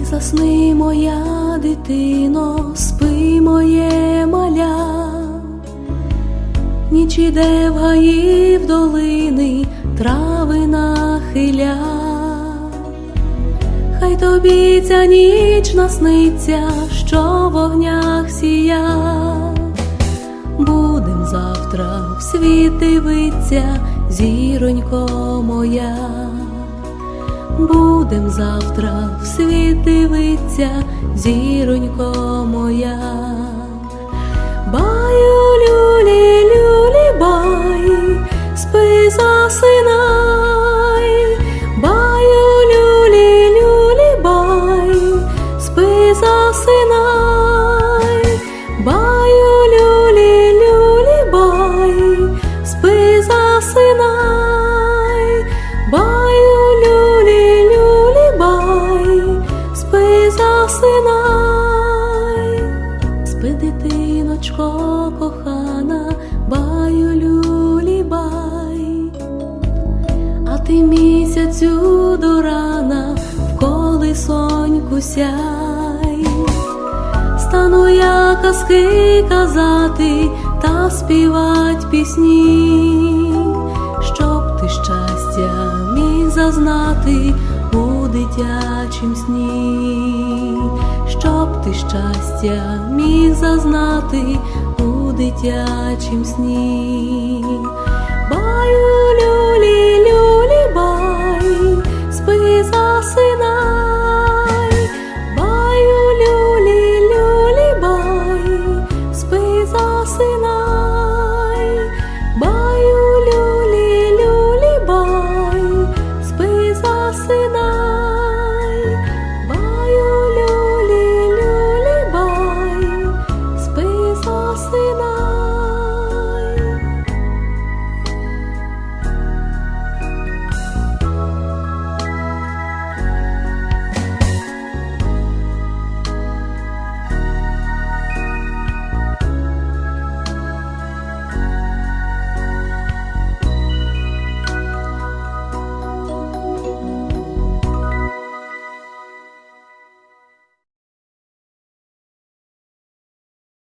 Засни, моя дитино, спи моє маля, ніч іде в гаї в долини, трави нахиля, хай тобі ця ніч насниться, що в огнях сія. Будем завтра в світ дивиться, зіронько моя. Будем завтра в світ дивиться, зіронько кохана, баю люлі, бай, а ти місяцю до рана в колисоньку сяй. Стану я казки казати та співать пісні, щоб ти щастя міг зазнати у дитячім сні, щоб ти щастя міг зазнати дитячім сні.